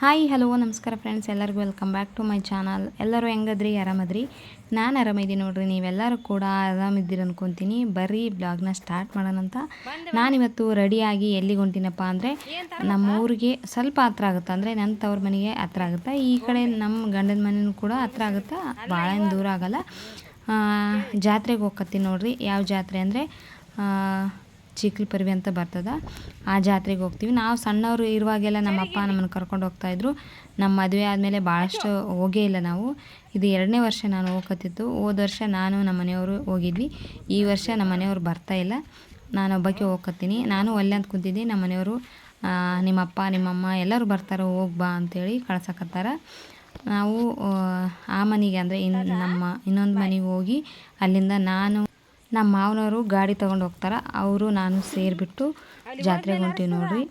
Hi hello ನಮಸ್ಕಾರ friends ಎಲ್ಲರಿಗೂ welcome back to my channel ಎಲ್ಲರೂ ಹೆಂಗದ್ರಿ? ಆರಾಮದ್ರಿ? ನಾನು ಆರಾಮಿದ್ದೀನಿ ನೋಡ್ರಿ. ನೀವೆಲ್ಲರೂ ಕೂಡ ಆರಾಮಿದ್ದೀರಿ ಅನ್ಕೊತೀನಿ. ಬರ್ರಿ ಬ್ಲಾಗ್ನ ಸ್ಟಾರ್ಟ್ ಮಾಡೋಣಂತ ನಾನಿವತ್ತು ರೆಡಿಯಾಗಿ ಎಲ್ಲಿಗೆ ಹೊಂಟಿನಪ್ಪ ಅಂದರೆ ನಮ್ಮ ಊರಿಗೆ ಸ್ವಲ್ಪ ಹತ್ರ ಆಗುತ್ತೆ? ಅಂದರೆ ನನ್ನ ತವ್ರ ಮನೆಗೆ ಹತ್ರ ಆಗುತ್ತೆ? ಈ ಕಡೆ ನಮ್ಮ ಗಂಡನ ಮನೆಯೂ ಕೂಡ ಹತ್ರ ಆಗುತ್ತೆ? ಭಾಳ ದೂರ ಆಗಲ್ಲ. ಜಾತ್ರೆಗೆ ಹೋಗ್ಕತ್ತೀನಿ ನೋಡ್ರಿ. ಯಾವ ಜಾತ್ರೆ ಅಂದರೆ ಚಿಕ್ಲಿ ಪರ್ವಿ ಅಂತ ಬರ್ತದೆ, ಆ ಜಾತ್ರೆಗೆ ಹೋಗ್ತೀವಿ. ನಾವು ಸಣ್ಣವರು ಇರುವಾಗೆಲ್ಲ ನಮ್ಮ ಅಪ್ಪ ನಮ್ಮನ್ನು ಕರ್ಕೊಂಡು ಹೋಗ್ತಾಯಿದ್ರು ನಮ್ಮ ಮದುವೆ ಆದಮೇಲೆ ಭಾಳಷ್ಟು ಹೋಗೇ ಇಲ್ಲ ನಾವು. ಇದು ಎರಡನೇ ವರ್ಷ ನಾನು ಹೋಗತ್ತಿತ್ತು ಹೋದ ವರ್ಷ ನಾನು ನಮ್ಮ ಮನೆಯವರು ಹೋಗಿದ್ವಿ. ಈ ವರ್ಷ ನಮ್ಮ ಮನೆಯವರು ಬರ್ತಾ ಇಲ್ಲ. ನಾನು ಒಬ್ಬಕ್ಕೆ ಹೋಗ್ಕತ್ತೀನಿ. ನಾನು ಒಲ್ಲೆ ಅಂತ ಕುಂತಿದ್ದೆ. ನಮ್ಮ ಮನೆಯವರು ನಿಮ್ಮಪ್ಪ ನಿಮ್ಮಮ್ಮ ಎಲ್ಲರೂ ಬರ್ತಾರೆ ಹೋಗ್ಬಾ ಅಂತೇಳಿ ಕಳ್ಸಕತ್ತಾರ. ನಾವು, ಆ ಮನೆಗೆ ಅಂದರೆ ಇನ್ನು ನಮ್ಮ ಇನ್ನೊಂದು ಮನೆಗೆ ಹೋಗಿ ಅಲ್ಲಿಂದ ನಾನು ನಮ್ಮ ಮಾವನವರು ಗಾಡಿ ತೊಗೊಂಡು ಹೋಗ್ತಾರೆ ಅವರು ನಾನು ಸೇರಿಬಿಟ್ಟು ಜಾತ್ರೆಗೆ ಹೊಂಟೀವಿ ನೋಡ್ರಿ.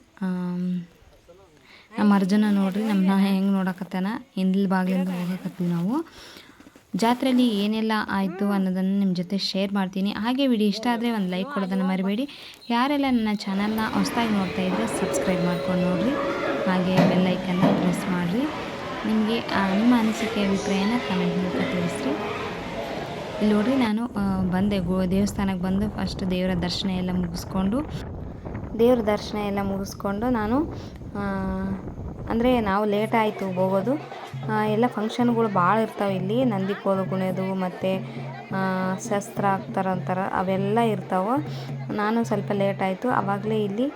ನಮ್ಮ ಅರ್ಜುನ ನೋಡ್ರಿ ನಮ್ಮನ್ನ ಹೆಂಗೆ ನೋಡಕತ್ತಾನ ಹಿಂದಿಲ್ ಬಾಗಿಲಿಂದ ಹೋಗಕತ್ತೀವಿ ನಾವು. ಜಾತ್ರೆಯಲ್ಲಿ ಏನೆಲ್ಲ ಆಯಿತು ಅನ್ನೋದನ್ನು ನಿಮ್ಮ ಜೊತೆ ಶೇರ್ ಮಾಡ್ತೀನಿ. ಹಾಗೆ ವಿಡಿಯೋ ಇಷ್ಟ ಆದರೆ ಒಂದು ಲೈಕ್ ಕೊಡೋದನ್ನು ಮರಿಬೇಡಿ. ಯಾರೆಲ್ಲ ನನ್ನ ಚಾನಲ್ನ ಹೊಸ್ದಾಗಿ ನೋಡ್ತಾ ಇದ್ದರೆ ಸಬ್ಸ್ಕ್ರೈಬ್ ಮಾಡ್ಕೊಂಡು ನೋಡಿರಿ. ಹಾಗೆ ಬೆಲ್ಲೈಕನ್ನ ಪ್ರೆಸ್ ಮಾಡಿರಿ. ನಿಮಗೆ ನಿಮ್ಮ ಅನಿಸಿಕೆ ಅಭಿಪ್ರಾಯನ ಕಮೆಂಟ್ ಮೂಲಕ ತಿಳಿಸ್ರಿ. ಇಲ್ಲಿ ನೋಡ್ರಿ ನಾನು ಬಂದೆ. ಗೋ ದೇವಸ್ಥಾನಕ್ಕೆ ಬಂದು ಫಸ್ಟ್ ದೇವರ ದರ್ಶನ ಎಲ್ಲ ಮುಗಿಸ್ಕೊಂಡು, ದೇವ್ರ ದರ್ಶನ ಎಲ್ಲ ಮುಗಿಸ್ಕೊಂಡು ನಾನು ಅಂದರೆ ನಾವು ಲೇಟ್ ಆಯಿತು ಹೋಗೋದು. ಎಲ್ಲ ಫಂಕ್ಷನ್ಗಳು ಭಾಳ ಇರ್ತಾವೆ ಇಲ್ಲಿ. ನಂದಿ ಕೋಲು ಕುಣಿಯೋದು ಮತ್ತು ಶಸ್ತ್ರ ಆಗ್ತಾರಂತಾರ ಅವೆಲ್ಲ ಇರ್ತಾವೆ. ನಾನು ಸ್ವಲ್ಪ ಲೇಟ್ ಆಯಿತು. ಆವಾಗಲೇ ಇಲ್ಲಿ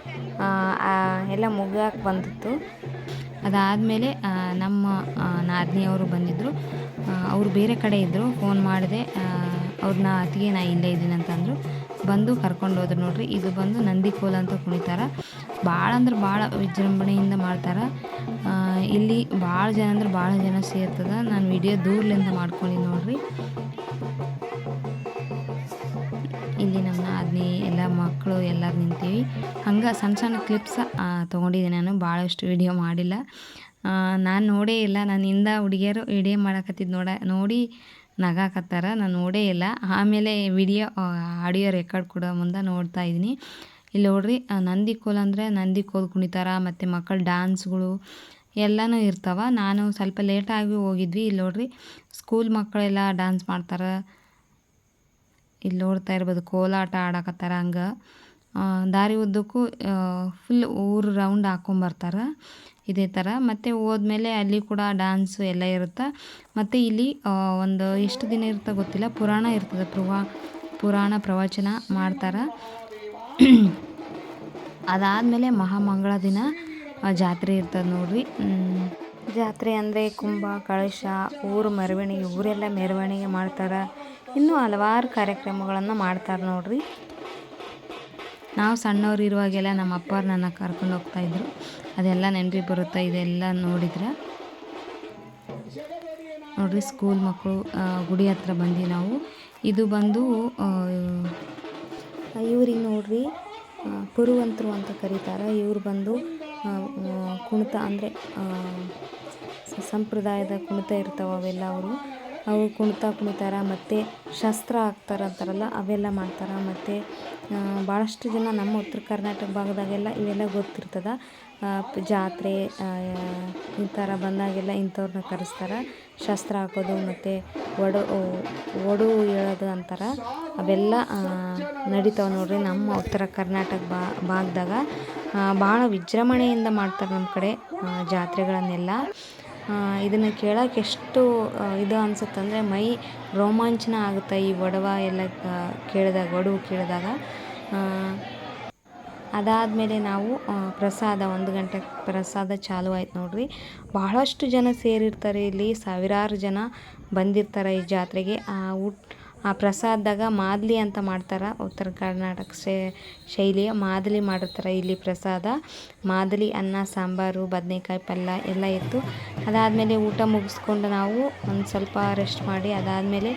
ಎಲ್ಲ ಮುಗಿಯಕ್ಕೆ ಬಂದಿತ್ತು. ಅದಾದಮೇಲೆ ನಮ್ಮ ನಾದಿನಿಯವರು ಬಂದಿದ್ದರು ಅವರು ಬೇರೆ ಕಡೆ ಇದ್ದರು ಫೋನ್ ಮಾಡಿದೆ ಅವ್ರನ್ನ ಅತ್ತಿಗೆ ನಾ ಇಲ್ಲೇ ಇದ್ದೀನಿ ಅಂತಂದರು. ಬಂದು ಕರ್ಕೊಂಡು ಹೋದ್ರು ನೋಡ್ರಿ, ಇದು ಬಂದು ನಂದಿ ಕೋಲ ಅಂತ ಕುಣಿತಾರೆ. ಭಾಳ ಅಂದ್ರೆ ಭಾಳ ವಿಜೃಂಭಣೆಯಿಂದ ಮಾಡ್ತಾರೆ. ಇಲ್ಲಿ ಭಾಳ ಜನ ಅಂದ್ರೆ ಭಾಳ ಜನ ಸೇರ್ತದೆ. ನಾನು ವಿಡಿಯೋ ದೂರ್ಲಿಂದ ಮಾಡ್ಕೊಂಡು ನೋಡ್ರಿ. ಇಲ್ಲಿ ನಮ್ಮ ಅದ್ನಿ ಎಲ್ಲ ಮಕ್ಕಳು ಎಲ್ಲರೂ ನಿಂತೀವಿ. ಹಂಗೆ ಸಣ್ಣ ಸಣ್ಣ ಕ್ಲಿಪ್ಸ ತೊಗೊಂಡಿದ್ದೀನಿ ನಾನು. ಭಾಳಷ್ಟು ವಿಡಿಯೋ ಮಾಡಿಲ್ಲ. ನಾನು ನೋಡೇ ಇಲ್ಲ. ನಾನು ಹಿಂದ ಹುಡುಗಿಯರು ಇಡೀ ಮಾಡಕತ್ತಿದ್ದು ನೋಡ, ನೋಡಿ ನಗಾಕತ್ತಾರ. ನಾನು ನೋಡೇ ಇಲ್ಲ. ಆಮೇಲೆ ವಿಡಿಯೋ ಆಡಿಯೋ ರೆಕಾರ್ಡ್ ಕೂಡ ಮುಂದೆ ನೋಡ್ತಾ ಇದ್ದೀನಿ. ಇಲ್ಲಿ ನೋಡ್ರಿ ನಂದಿ ಕೋಲ್ ಅಂದರೆ ನಂದಿ ಕೋಲ್ ಕುಣಿತಾರ, ಮತ್ತು ಮಕ್ಕಳ ಡ್ಯಾನ್ಸ್ಗಳು ಎಲ್ಲನೂ ಇರ್ತಾವ. ನಾನು ಸ್ವಲ್ಪ ಲೇಟಾಗಿ ಹೋಗಿದ್ವಿ. ಇಲ್ಲಿ ನೋಡ್ರಿ ಸ್ಕೂಲ್ ಮಕ್ಕಳೆಲ್ಲ ಡ್ಯಾನ್ಸ್ ಮಾಡ್ತಾರೆ. ಇಲ್ಲಿ ನೋಡ್ತಾ ಇರ್ಬೋದು, ಕೋಲಾಟ ಆಡಕತ್ತಾರ ಹಂಗೆ. ದಾರಿ ಉದ್ದಕ್ಕೂ ಫುಲ್ ಊರು ರೌಂಡ್ ಹಾಕೊಂಬರ್ತಾರೆ ಇದೇ ಥರ ಮತ್ತು ಹೋದ್ಮೇಲೆ ಅಲ್ಲಿ ಕೂಡ ಡ್ಯಾನ್ಸು ಎಲ್ಲ ಇರುತ್ತೆ? ಮತ್ತು ಇಲ್ಲಿ ಒಂದು ಎಷ್ಟು ದಿನ ಇರುತ್ತೆ ಗೊತ್ತಿಲ್ಲ. ಪುರಾಣ ಇರ್ತದೆ. ಪ್ರವಾ, ಪುರಾಣ ಪ್ರವಚನ ಮಾಡ್ತಾರೆ. ಅದಾದಮೇಲೆ ಮಹಾಮಂಗಳ ದಿನ ಜಾತ್ರೆ ಇರ್ತದೆ ನೋಡಿರಿ. ಜಾತ್ರೆ ಅಂದರೆ ಕುಂಭ ಕಳಶ, ಊರು ಮೆರವಣಿಗೆ, ಊರೆಲ್ಲ ಮೆರವಣಿಗೆ ಮಾಡ್ತಾರೆ. ಇನ್ನೂ ಹಲವಾರು ಕಾರ್ಯಕ್ರಮಗಳನ್ನು ಮಾಡ್ತಾರೆ ನೋಡ್ರಿ. ನಾವು ಸಣ್ಣವ್ರು ಇರುವಾಗೆಲ್ಲ ನಮ್ಮ ಅಪ್ಪವ್ರು ನನ್ನ ಕರ್ಕೊಂಡು ಹೋಗ್ತಾ ಇದ್ರು. ಅದೆಲ್ಲ ನೆನಪಿ ಬರುತ್ತೆ? ಇದೆಲ್ಲ ನೋಡಿದ್ರೆ? ನೋಡ್ರಿ ಸ್ಕೂಲ್ ಮಕ್ಕಳು ಗುಡಿ ಹತ್ರ ಬಂದ್ವಿ ನಾವು. ಇದು ಬಂದು ಇವ್ರಿಗೆ ನೋಡ್ರಿ ಪುರುವಂತರು ಅಂತ ಕರೀತಾರೆ. ಇವ್ರು ಬಂದು ಕುಣಿತ ಅಂದರೆ ಸಂಪ್ರದಾಯದ ಕುಣಿತ ಇರ್ತಾವೆ ಅವೆಲ್ಲ ಅವರು. ಅವು ಕುಣಿತ ಕುಣಿತಾರೆ, ಮತ್ತು ಶಸ್ತ್ರ ಹಾಕ್ತಾರೆ ಅಂತಾರಲ್ಲ, ಅವೆಲ್ಲ ಮಾಡ್ತಾರೆ. ಮತ್ತು ಭಾಳಷ್ಟು ಜನ ನಮ್ಮ ಉತ್ತರ ಕರ್ನಾಟಕ ಭಾಗದಾಗೆಲ್ಲ ಇವೆಲ್ಲ ಗೊತ್ತಿರ್ತದೆ. ಜಾತ್ರೆ ಈ ಥರ ಬಂದಾಗೆಲ್ಲ ಇಂಥವ್ರನ್ನ ಕರೆಸ್ತಾರೆ. ಶಸ್ತ್ರ ಹಾಕೋದು, ಮತ್ತು ಒಡು ಒಡು ಹೇಳೋದು ಅಂತಾರೆ. ಅವೆಲ್ಲ ನಡೀತಾವೆ ನೋಡಿರಿ ನಮ್ಮ ಉತ್ತರ ಕರ್ನಾಟಕ ಭಾಗದಾಗ. ಭಾಳ ವಿಜೃಂಭಣೆಯಿಂದ ಮಾಡ್ತಾರೆ ನಮ್ಮ ಕಡೆ ಜಾತ್ರೆಗಳನ್ನೆಲ್ಲ. ಇದನ್ನು ಕೇಳೋಕೆ ಎಷ್ಟು ಇದು ಅನ್ಸುತ್ತಂದರೆ ಮೈ ರೋಮಾಂಚನ ಆಗುತ್ತೆ ಈ ಒಡವ ಎಲ್ಲ ಕೇಳಿದಾಗ, ಒಡವು ಕೇಳಿದಾಗ. ಅದಾದಮೇಲೆ ನಾವು ಪ್ರಸಾದ, ಒಂದು ಗಂಟೆ ಪ್ರಸಾದ ಚಾಲು ಆಯ್ತು ನೋಡಿರಿ. ಬಹಳಷ್ಟು ಜನ ಸೇರಿರ್ತಾರೆ ಇಲ್ಲಿ, ಸಾವಿರಾರು ಜನ ಬಂದಿರ್ತಾರೆ ಈ ಜಾತ್ರೆಗೆ. ಆ, ಊಟ ಆ ಪ್ರಸಾದದಾಗ ಮಾದಲಿ ಅಂತ ಮಾಡ್ತಾರೆ. ಉತ್ತರ ಕರ್ನಾಟಕ ಶೈಲಿಯ ಮಾದಲಿ ಮಾಡಿರ್ತಾರೆ ಇಲ್ಲಿ ಪ್ರಸಾದ. ಮಾದಲಿ, ಅನ್ನ, ಸಾಂಬಾರು, ಬದನೆಕಾಯಿ ಪಲ್ಯ ಎಲ್ಲ ಇತ್ತು. ಅದಾದಮೇಲೆ ಊಟ ಮುಗಿಸ್ಕೊಂಡು ನಾವು ಒಂದು ಸ್ವಲ್ಪ ರೆಸ್ಟ್ ಮಾಡಿ, ಅದಾದಮೇಲೆ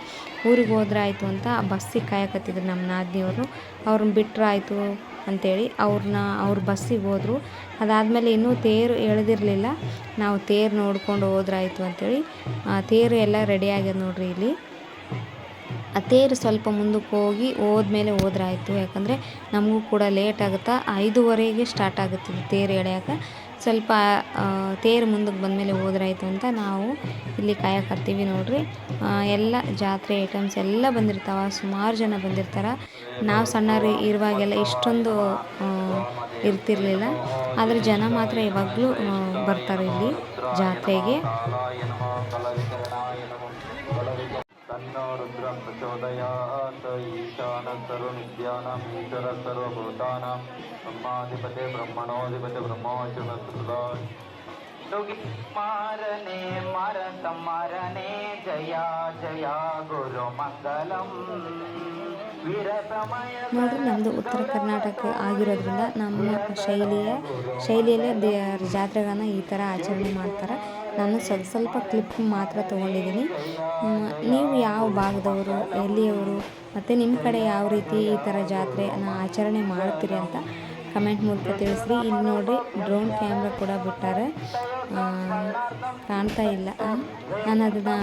ಊರಿಗೆ ಹೋದ್ರೆ ಆಯಿತು ಅಂತ ಬಸ್ಸಿಗೆ ಕಾಯಕತ್ತಿದ್ರು ನಮ್ಮ ನಾದಿನಿಯವರು ಅವ್ರನ್ನ ಬಿಟ್ಟರೆ ಆಯಿತು ಅಂಥೇಳಿ ಅವ್ರನ್ನ, ಅವ್ರ ಬಸ್ಸಿಗೆ ಹೋದರು. ಅದಾದಮೇಲೆ ಇನ್ನೂ ತೇರು ಎಳೆದಿರಲಿಲ್ಲ. ನಾವು ತೇರು ನೋಡ್ಕೊಂಡು ಹೋದ್ರಾಯ್ತು ಅಂಥೇಳಿ ತೇರು ಎಲ್ಲ ರೆಡಿ ನೋಡಿರಿ ಇಲ್ಲಿ. ತೇರು ಸ್ವಲ್ಪ ಮುಂದಕ್ಕೆ ಹೋಗಿ ಹೋದ್ಮೇಲೆ ಹೋದ್ರಾಯ್ತು. ಯಾಕಂದರೆ ನಮಗೂ ಕೂಡ ಲೇಟ್ ಆಗುತ್ತಾ? ಐದುವರೆಗೆ ಸ್ಟಾರ್ಟ್ ಆಗುತ್ತೆ ತೇರು ಎಳೆಯೋಕೆ ಸ್ವಲ್ಪ ತೇರು ಮುಂದಕ್ಕೆ ಬಂದಮೇಲೆ ಹೋದ್ರಾಯ್ತು ಅಂತ ನಾವು ಇಲ್ಲಿ ಕಾಯಕತ್ತೀವಿ ನೋಡ್ರಿ. ಎಲ್ಲ ಜಾತ್ರೆ ಐಟಮ್ಸ್ ಎಲ್ಲ ಬಂದಿರ್ತಾವ, ಸುಮಾರು ಜನ ಬಂದಿರ್ತಾರೆ. ನಾವು ಸಣ್ಣರು ಇರುವಾಗೆಲ್ಲ ಇಷ್ಟೊಂದು ಇರ್ತಿರ್ಲಿಲ್ಲ. ಆದರೆ ಜನ ಮಾತ್ರ ಇವಾಗಲೂ ಬರ್ತಾರೆ ಇಲ್ಲಿ ಜಾತ್ರೆಗೆ. तन्नो रुद्रं प्रचोदयात् ईशानः सर्वविद्यानामीश्वर सर्वभूतानां ब्रह्माधिपते ब्रह्मणोऽधिपते ब्रह्मोऽच्युतस्तुदा योगी मारणे मारत मारणे जया जया गुरुमङ्गलम् ನೋಡ್ರಿ ನಮ್ಮದು ಉತ್ತರ ಕರ್ನಾಟಕ ಆಗಿರೋದ್ರಿಂದ ನಮ್ಮ ಶೈಲಿಯ, ಶೈಲಿಯಲ್ಲೇ ದೇ, ಜಾತ್ರೆಗಳನ್ನು ಈ ಥರ ಆಚರಣೆ ಮಾಡ್ತಾರೆ. ನಾನು ಸ್ವಲ್ಪ ಸ್ವಲ್ಪ ಕ್ಲಿಪ್ ಮಾತ್ರ ತೊಗೊಂಡಿದ್ದೀನಿ. ನೀವು ಯಾವ ಭಾಗದವರು, ಎಲ್ಲಿಯವರು, ಮತ್ತು ನಿಮ್ಮ ಕಡೆ ಯಾವ ರೀತಿ ಈ ಥರ ಜಾತ್ರೆನ ಆಚರಣೆ ಮಾಡ್ತೀರಿ ಅಂತ ಕಮೆಂಟ್ ಮೂಲಕ ತಿಳಿಸ್ರಿ. ಇಲ್ಲಿ ನೋಡಿ ಡ್ರೋನ್ ಕ್ಯಾಮ್ರಾ ಕೂಡ ಬಿಟ್ಟಾರೆ. ಕಾಣ್ತಾ ಇಲ್ಲ. ನಾನು ಅದನ್ನು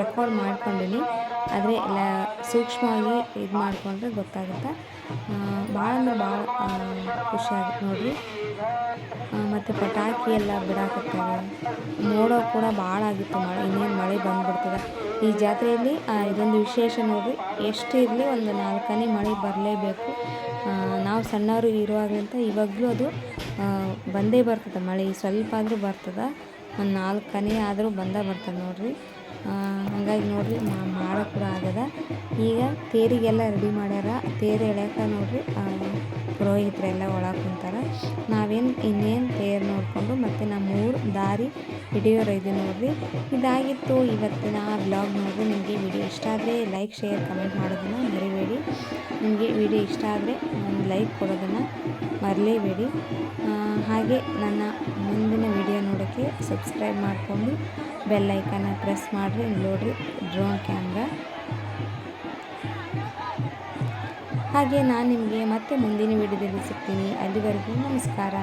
ರೆಕಾರ್ಡ್ ಮಾಡ್ಕೊಂಡಿನಿ. ಆದರೆ ಎಲ್ಲ ಸೂಕ್ಷ್ಮವಾಗಿ ಇದು ಮಾಡಿಕೊಂಡ್ರೆ ಗೊತ್ತಾಗುತ್ತೆ. ಭಾಳ ಅಂದರೆ ಭಾಳ ಖುಷಿಯಾಗುತ್ತೆ ನೋಡ್ರಿ. ಮತ್ತು ಪಟಾಕಿ ಎಲ್ಲ ಬಿಡಾಕತ್ತಾರೆ. ನೋಡೋ ಕೂಡ ಭಾಳ ಆಗಿತ್ತು ಮಳೆ, ಇನ್ನೇನು ಮಳೆ ಬಂದ್ಬಿಡ್ತದೆ. ಈ ಜಾತ್ರೆಯಲ್ಲಿ ಇದೊಂದು ವಿಶೇಷ ನೋಡಿರಿ. ಎಷ್ಟು ಇರಲಿ, ಒಂದು ನಾಲ್ಕನೇ ಮಳೆ ಬರಲೇಬೇಕು. ನಾವು ಸಣ್ಣವರು ಇರುವಾಗಂತ ಇವಾಗಲೂ ಅದು ಬಂದೇ ಬರ್ತದೆ. ಮಳೆ ಸ್ವಲ್ಪ ಆದರೂ ಬರ್ತದೆ, ಒಂದು ನಾಲ್ಕು ಕನಿ ಆದರೂ ಬಂದೇ ಬರ್ತದೆ ನೋಡಿರಿ. ಹಂಗಾಗಿ ನೋಡ್ರಿ ಮಾಡೋ ಕೂಡ ಆಗದ. ಈಗ ತೇರಿಗೆಲ್ಲ ರೆಡಿ ಮಾಡ್ಯಾರ. ತೇರು ಎಳ್ಯಾಕ ನೋಡಿರಿ ಪುರೋಹಿತರೆಲ್ಲ ಒಳಗೆ ಕುಂತಾರ. ನಾವೇನು ಇನ್ನೇನು ತೇರು ನೋಡಿಕೊಂಡು ಮತ್ತು ನಮ್ಮ ಊರು ದಾರಿ ಹಿಡಿಯೋರು ಇದೆ ನೋಡಿರಿ. ಇದಾಗಿತ್ತು ಇವತ್ತಿನ ಬ್ಲಾಗ್ ನೋಡಿದ್ರೆ ನಿಮಗೆ ವಿಡಿಯೋ ಇಷ್ಟ ಆದರೆ ಲೈಕ್ ಶೇರ್ ಕಮೆಂಟ್ ಮಾಡೋದನ್ನು ಮರಿಬೇಡಿ. ನಿಮಗೆ ವಿಡಿಯೋ ಇಷ್ಟ ಆದರೆ ಒಂದು ಲೈಕ್ ಕೊಡೋದನ್ನು ಮರಲೇಬೇಡಿ. ಹಾಗೆ ನನ್ನ ಮುಂದಿನ ವಿಡಿಯೋ ನೋಡೋಕ್ಕೆ ಸಬ್ಸ್ಕ್ರೈಬ್ ಮಾಡಿಕೊಂಡು ಬೆಲ್ ಪ್ರೆಸ್ ಮಾಡಿರಿ. ನೋಡಿರಿ ಡ್ರೋನ್ ಕ್ಯಾಮ್ರಾ ಹಾಗೆ ನಾನು ನಿಮಗೆ ಮತ್ತೆ ಮುಂದಿನ ವಿಡಿಯೋದಲ್ಲಿ ಸಿಗ್ತೀನಿ. ಅಲ್ಲಿವರೆಗೂ ನಮಸ್ಕಾರ.